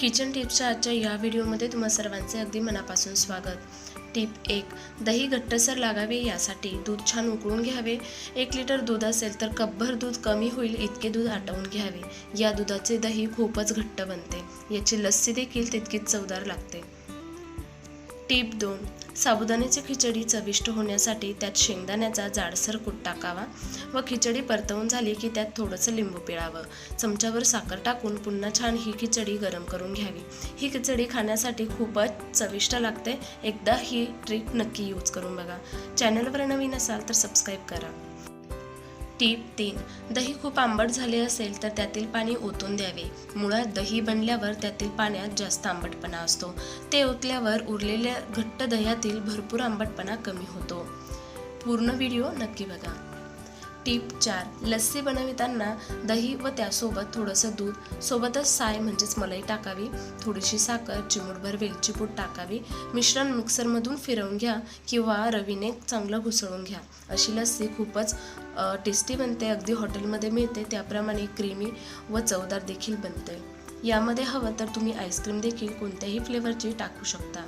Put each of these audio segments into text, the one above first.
Kitchen टिप्सच्या आजच्या या व्हिडिओमध्ये तुम्हा सर्वांचे अगदी मनापासून स्वागत. टिप एक दही घट्टसर लागावे यासाठी दूध छान उकळून घ्यावे. एक लिटर दूध असेल तर कपभर दूध कमी होईल इतके दूध आटवून घ्यावे. या दुधाचे दही खूपच घट्ट बनते. याची लस्सी देखील तितकीच चवदार लागते. टीप दोन साबुदाण्याची खिचडी चविष्ट होण्यासाठी त्यात शेंगदाण्याचा जाडसर कूट टाकावा व खिचडी परतवून झाली की त्यात थोडंसं लिंबू पिळावं. चमच्यावर साखर टाकून पुन्हा छान ही खिचडी गरम करून घ्यावी. ही खिचडी खाण्यासाठी खूपच चविष्ट लागते. एकदा ही ट्रिक नक्की यूज करून बघा. चॅनलवर नवीन असाल तर सबस्क्राईब करा. टीप तीन. दही खूप आंबट झाले असेल तर त्यातील पाणी ओतून द्यावे. मुळात दही बनल्यावर त्यातील पाण्यात जास्त आंबटपणा असतो. ते ओतल्यावर उरलेल्या घट्ट दह्यातील भरपूर आंबटपणा कमी होतो. पूर्ण व्हिडिओ नक्की बघा. टीप चार लस्सी बनविताना दही व त्यासोबत थोडंसं दूध सोबतच साय म्हणजेच मलाई टाकावी थोडीशी साखर चिमूटभर वेलची पूड टाकावी मिश्रण मिक्सरमधून फिरवून घ्या किंवा रवीने चांगलं घुसळून घ्या. अशी लस्सी खूपच टेस्टी बनते अगदी हॉटेलमध्ये मिळते त्याप्रमाणे क्रीमी व चवदार देखील बनते. यामध्ये हवं तर तुम्ही आईस्क्रीम देखील कोणत्याही फ्लेवरची टाकू शकता.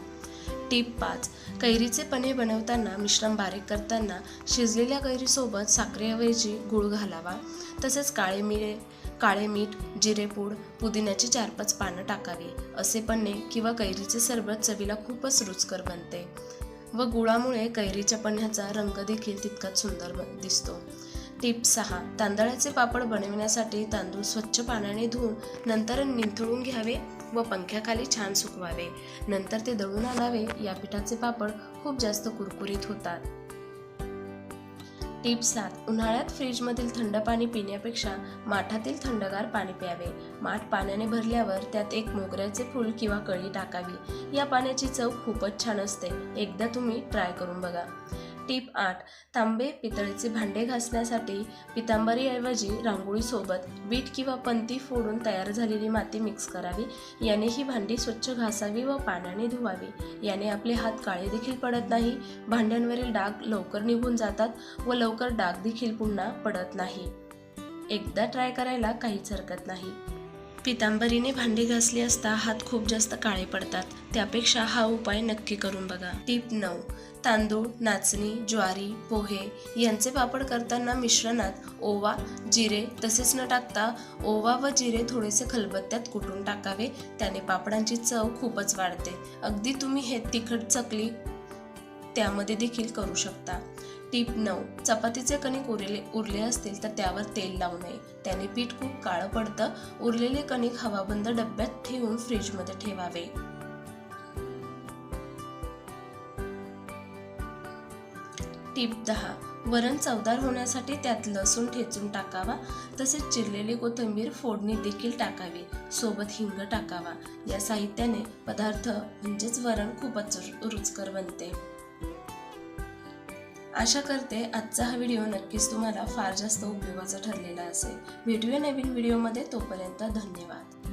टीप पाच. कैरीचे पने बनवताना मिश्रण बारीक करताना शिजलेल्या कैरीसोबत साखरेऐवजी गूळ घालावा. तसेच काळे मिरे काळे मीठ जिरेपूड पुदिन्याची चार पाच पानं टाकावी. असे पन्ने किंवा कैरीचे सरबत चवीला खूपच रुचकर बनते व गुळामुळे कैरीच्या पन्ह्याचा रंग देखील तितकाच सुंदर दिसतो. टिप सहा. तांदळाचे पापड बनविण्यासाठी तांदूळ स्वच्छ पाण्याने धुवून नंतर निंथळून घ्यावे व पंख्याखाली छान सुकवावे. नंतर ते दळून आणावे. या पिठाचे पापड खूप जास्त कुरकुरीत होतात. टिप सात. उन्हाळ्यात फ्रीजमधील थंड पाणी पिण्यापेक्षा माठातील थंडगार पाणी प्यावे. माठ पाण्याने भरल्यावर त्यात एक मोगऱ्याचे फूल किंवा कळी टाकावी. या पाण्याची चव खूपच छान असते. एकदा तुम्ही ट्राय करून बघा. टीप आठ. तांबे पितळेचे भांडे घासण्यासाठी पितांबरीऐवजी रांगोळीसोबत बीट किंवा पंती फोडून तयार झालेली माती मिक्स करावी. याने ही भांडी स्वच्छ घासावी व पाण्याने धुवावी. याने आपले हात काळे देखील पडत नाही भांड्यांवरील डाग लवकर निघून जातात व लवकर डाग देखील पुन्हा पडत नाही. एकदा ट्राय करायला काहीच हरकत नाही. पितांबरीने भांडी घासली असता हात खूप जास्त काळे पडतात. त्यापेक्षा हा उपाय नक्की करून बघा. टीप नऊ. तांदूळ नाचणी ज्वारी पोहे यांचे पापड करताना मिश्रणात ओवा जिरे तसेच न टाकता ओवा व जिरे थोडेसे खलबत्त्यात कुटून टाकावे. त्याने पापडांची चव खूपच वाढते. अगदी तुम्ही हे तिखट चकली त्यामध्ये देखील करू शकता. टीप नऊ. चपातीचे कणिक उरले उरले असतील तर त्यावर तेल लावू नये. त्याने पीठ खूप काळं पडतं. उरलेले कणिक हवाबंद डब्यात ठेवून फ्रीजमध्ये ठेवावे. टीप दहा. वरण चवदार होण्यासाठी त्यात लसूण ठेचून टाकावा. तसेच चिरलेली कोथिंबीर फोडणी देखील टाकावी. सोबत हिंग टाकावा. या साहित्याने पदार्थ म्हणजेच वरण खूपच रु- रुचकर बनते. आशा करते आजचा हा व्हिडिओ नक्कीच तुम्हाला फार जास्त उपयोगाचा ठरलेला असेल. भेटूया नवीन व्हिडिओमध्ये तोपर्यंत धन्यवाद.